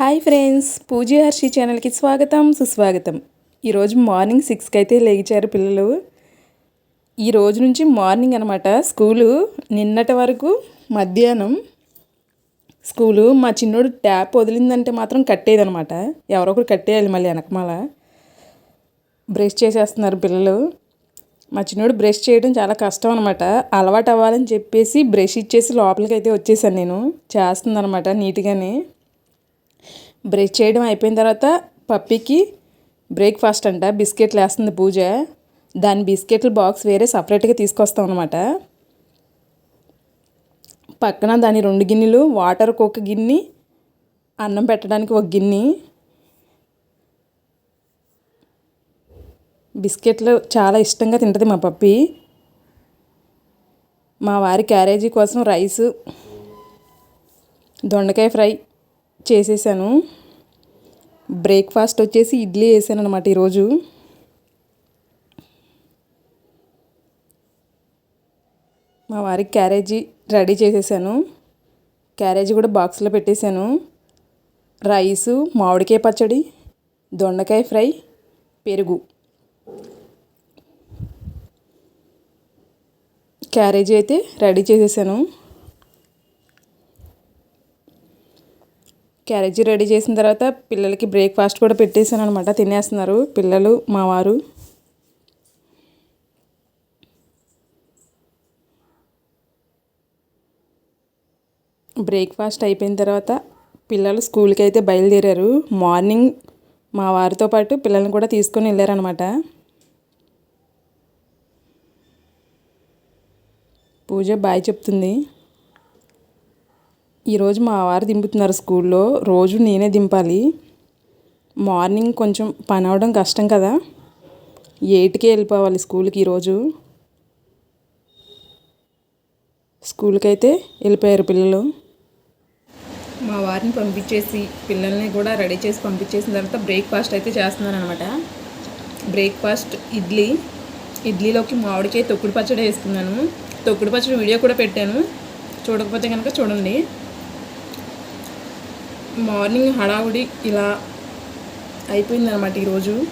Hi friends పూజ హర్షి ఛానల్కి స్వాగతం సుస్వాగతం. ఈరోజు మార్నింగ్ సిక్స్కి అయితే లేచారు పిల్లలు. ఈ రోజు నుంచి మార్నింగ్ అనమాట స్కూలు నిన్నటి వరకు మధ్యాహ్నం. స్కూలు మా చిన్నోడు ట్యాప్ వదిలిందంటే మాత్రం కట్టేదనమాట ఎవరో ఒకరు కట్టేయాలి మళ్ళీ వెనకమాల. బ్రష్ చేసేస్తున్నారు పిల్లలు. మా చిన్నోడు బ్రష్ చేయడం చాలా కష్టం అనమాట అలవాటు అవ్వాలని చెప్పేసి బ్రష్ ఇచ్చేసి లోపలికి అయితే వచ్చేసాను నేను. చేస్తుందనమాట నీట్గానే. బ్రష్ చేయడం అయిపోయిన తర్వాత పప్పికి బ్రేక్ఫాస్ట్ అంట. బిస్కెట్లు వేస్తుంది పూజ. దాని బిస్కెట్ల బాక్స్ వేరే సపరేట్గా తీసుకొస్తాం అనమాట పక్కన దాని రెండు గిన్నెలు వాటర్కి ఒక గిన్నె అన్నం పెట్టడానికి ఒక గిన్నె బిస్కెట్లు చాలా ఇష్టంగా తింటుంది మా పప్పి. మా వారి క్యారేజీ కోసం రైసు దొండకాయ ఫ్రై చేసేసాను. బ్రేక్ఫాస్ట్ వచ్చేసి ఇడ్లీ వేసాను అనమాట ఈరోజు. మా వారికి క్యారేజీ రెడీ చేసేసాను. క్యారేజీ కూడా బాక్స్లో పెట్టేశాను. రైసు మామిడికాయ పచ్చడి దొండకాయ ఫ్రై పెరుగు. క్యారేజీ అయితే రెడీ చేసేసాను. క్యారేజీ రెడీ చేసిన తర్వాత పిల్లలకి బ్రేక్ఫాస్ట్ కూడా పెట్టేసాను అనమాట తినేస్తున్నారు పిల్లలు మా వారు. బ్రేక్ఫాస్ట్ అయిపోయిన తర్వాత పిల్లలు స్కూల్కి అయితే బయలుదేరారు. మార్నింగ్ మా వారితో పాటు పిల్లల్ని కూడా తీసుకొని వెళ్ళారనమాట పూజ బాయ్ చెప్తుంది. ఈరోజు మా వారు దింపుతున్నారు స్కూల్లో. రోజు నేనే దింపాలి. మార్నింగ్ కొంచెం పని అవడం కష్టం కదా. ఎయిట్కే వెళ్ళిపోవాలి స్కూల్కి ఈరోజు. స్కూల్కి అయితే వెళ్ళిపోయారు పిల్లలు. మా వారిని పంపించేసి పిల్లల్ని కూడా రెడీ చేసి పంపించేసిన తర్వాత బ్రేక్ఫాస్ట్ అయితే చేస్తున్నాను అనమాట బ్రేక్ఫాస్ట్ ఇడ్లీ. ఇడ్లీలోకి మామిడికాయ తొక్కుడు పచ్చడి వేసుకున్నాను. తొక్కుడు పచ్చడి వీడియో కూడా పెట్టాను. చూడకపోతే కనుక చూడండి. మార్నింగ్ హడావుడి ఇలా అయిపోయిందనమాట ఈరోజు.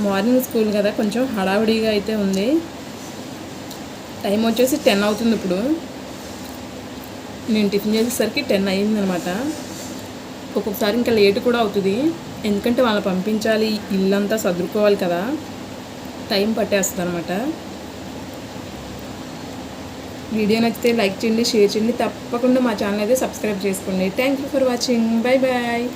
మార్నింగ్ స్కూల్ కదా కొంచెం హడావుడిగా అయితే ఉంది. టైం వచ్చేసి టెన్ అవుతుంది ఇప్పుడు. నేను టిఫిన్ చేసేసరికి టెన్ అయ్యిందనమాట ఒక్కొక్కసారి ఇంకా లేట్ కూడా అవుతుంది. ఎందుకంటే వాళ్ళని పంపించాలి ఇల్లంతా సర్దుకోవాలి కదా. టైం పట్టేస్తుంది అనమాట వీడియో నచ్చితే లైక్ చేయండి షేర్ చేయండి. తప్పకుండా మా ఛానల్ అయితే సబ్స్క్రైబ్ చేసుకోండి. Thank you for watching bye bye